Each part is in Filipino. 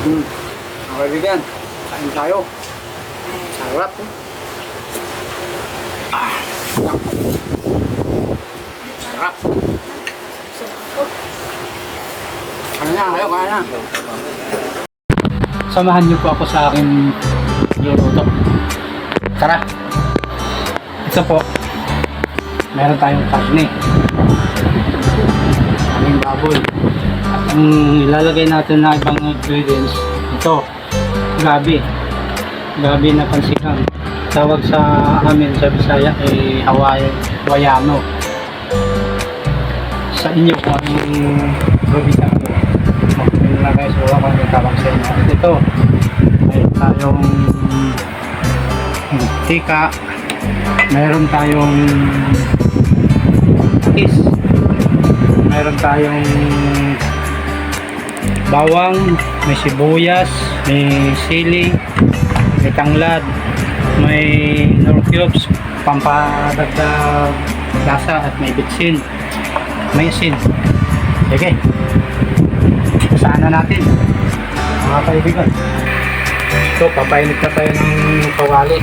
Hmm. Mga kaibigan, kain tayo. Sarap. eh. Ah. Sarap. Kaya na, kayo, kaya na. Samahan niyo po ako sa aking luluto. Tara. Ito po. Meron tayong karne. Aming baboy. Ang ilalagay natin na ibang ingredients, ito, gabi. Gabi na pansigang. Tawag sa amin sa Bisaya ay Hawaii, Hawaiano. Sa inyo kung anong probinsya ko. Maglagay sa uwa kung anong tawag sa inyo. At ito, mayroon tayong tika, mayroon tayong is, mayroon tayong bawang, may sibuyas, may sili, may tanglad, may nor cubes, pampadagdag lasa at may bitsin, may asin. Sige. Saan na natin? Mga kaibigan. Ito, papainit na tayo ng kawali.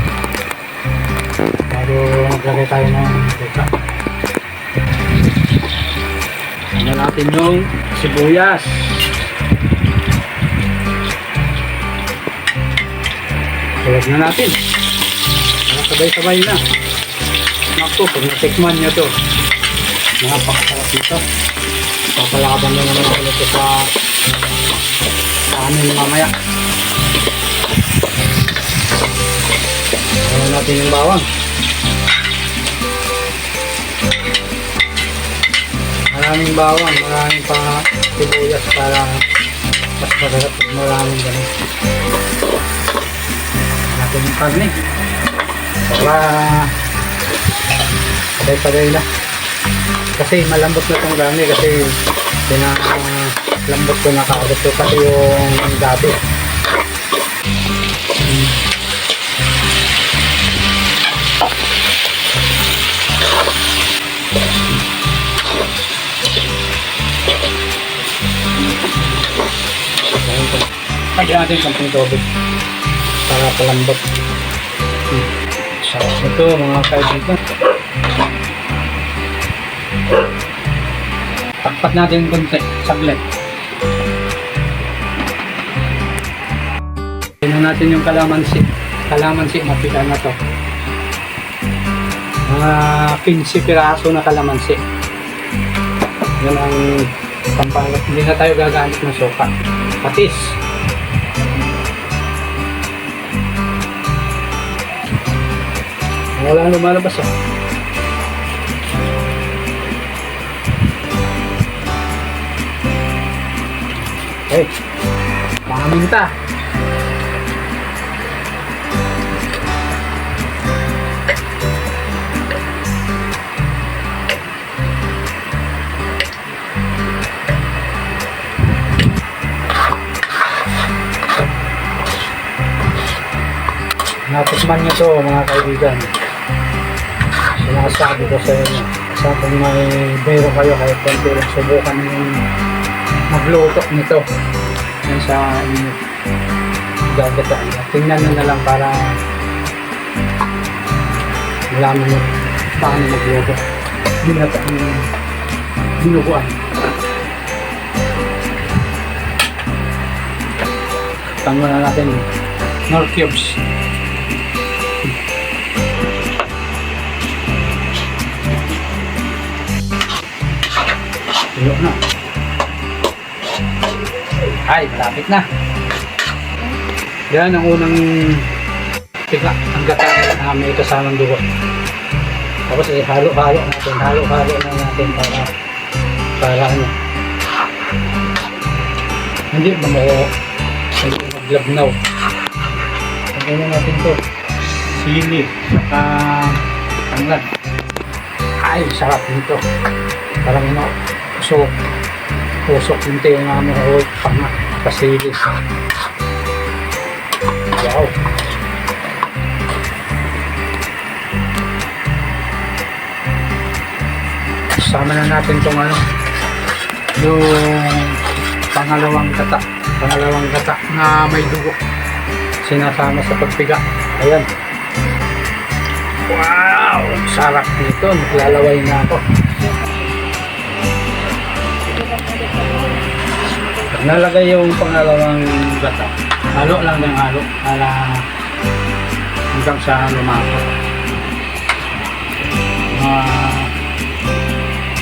Bago maglagay tayo ng teka. Ano natin yung sibuyas. Tulad na natin. Sabay-sabay na. Naku, pag natikman nyo to, napakasarap nito. Papalaban nyo naman ako nito sa sa amin mamaya. Ano natin yung bawang. Maraming bawang, maraming pa sibuyas para mas masarap maraming ganun. Natin yung karne. Para patay-patay na. Kasi malambot na itong karne kasi pinalambot ko na kaagad ko kasi yung gabi. Lagyan natin konting tubig para palambot. Hmm. Sarap nito mga kaibigan. Takpat natin konti, saglit. Tingnan natin yung kalamansi. Kalamansi, mapila na to. Mga 15 piraso na kalamansi. Yan ang pampalat. Hindi na tayo gagamit ng soka. Patis. Wala lumalabas ah. Hey, paminta. Natikman niyo to mga kaibigan. Sinasabi ko sa inyo. Sa kung may bero kayo kahit konti lang subukan yung magluto nito. Yan sa inyo. Gagataan. Tingnan nyo na lang para malaman nyo paano magluto. Binataan yung binubuan. Tango na natin Nor cubes. Tuyo na. Ay, malapit na. Yan ang unang tiga, ang gata na may kasamang dugo. Tapos eh, halo-halo natin, halo-halo na natin para para ano. Hindi ba mo hindi maglabnaw. Lagyan na natin to. Sili, saka tanglad. Ay, sarap nito. Parang ano, usok. Usok yung tayo nga mo, o pasili. Wow. Sama na natin tong ano, yung pangalawang kata. Pangalawang gata na may dugo. Sinasama sa pagpiga. Ayan. Wow! Sarap nito. Naglalaway na ako. Pag nalagay yung pangalawang gata, halo lang ng halo para hanggang sa lumako. Mga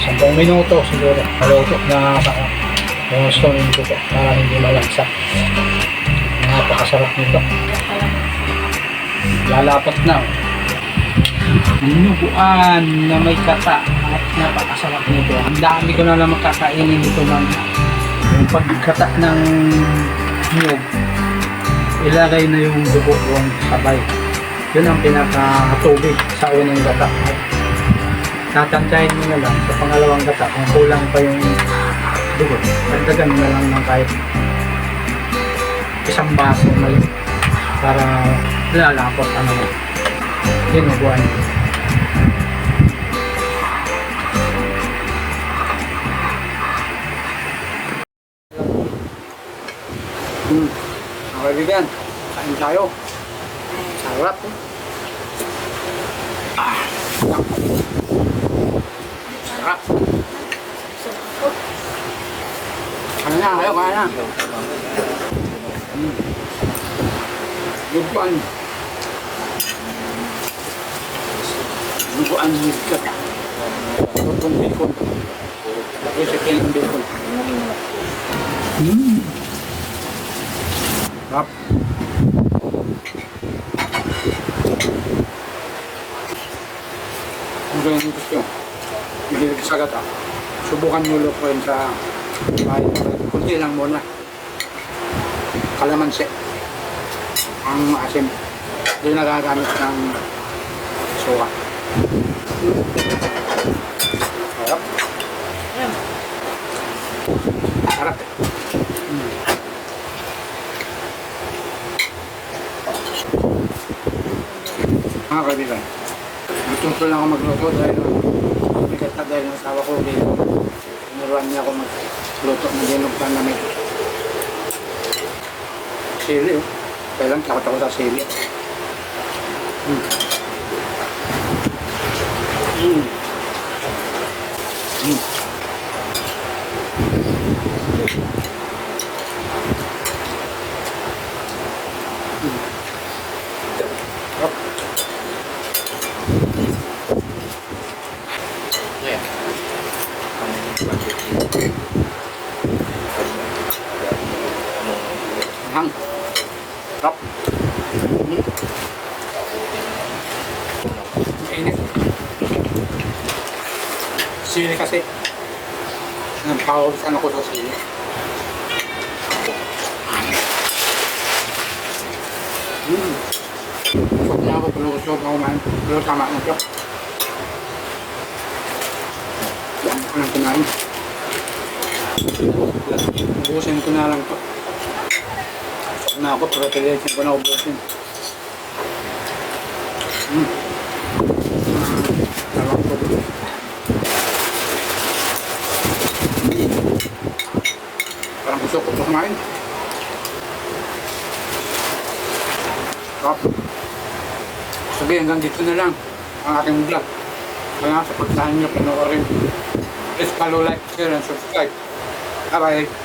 sampung minuto siguro. Haluto na sa yung stone yung tuto para hindi malagsak. Napakasarap nito. Lalapat na. oh. Nuguan na may kata at napakasarap nito. Ang dami ko na lang makakainin nito ng yung pagkata ng nyug. Ilagay na yung dugo doon sabay. Yun ang pinakatubig sa unang gata. At tatantayin mo na lang sa pangalawang gata kung kulang pa yung dugo. Dagdagan na lang ng kahit isang baso mali para lalapot ano mo. Dinuguan. Hmm. Mga kaibigan, kain tayo. Sarap. eh. Ah. Sarap. Kaya na, kayo, kaya na. Hmm. Lupuan. Lupuan higkat. Lutong bacon. Lagay sa kilang bacon. Hmm. Sarap. Kung ganyan gusto mahilig sa gata, subukan nyo lutuin sa bahay. Kunti lang muna. Kalamansi. Ang asim. Hindi nagagamit ng suka. Sarap. Sarap. Mm. Mga kaibigan, gusto lang ako magluto dahil bigat na dahil ng asawa ko dito. Tinuruan niya ako magluto ng dinugtan na may sili. Oh. Kaya lang takot ako sa sili. Mm. Hang. Mm. Init. Sili kasi. Nagpawawisan ako sa sili. Mm. Gusto niya ako, pero gusto ko kumain. Pero tama na ito. Kinain. Ubusin ko na lang ito. Gusto na ako, pero tilitin ko na ubusin. Mm. Tawag ko dito. Parang gusto ko ito kumain. Sarap. Sige, hanggang dito na lang ang aking vlog. Kaya sa pagsahan niyo, panoorin. Please follow, like, share, and subscribe. Bye-bye.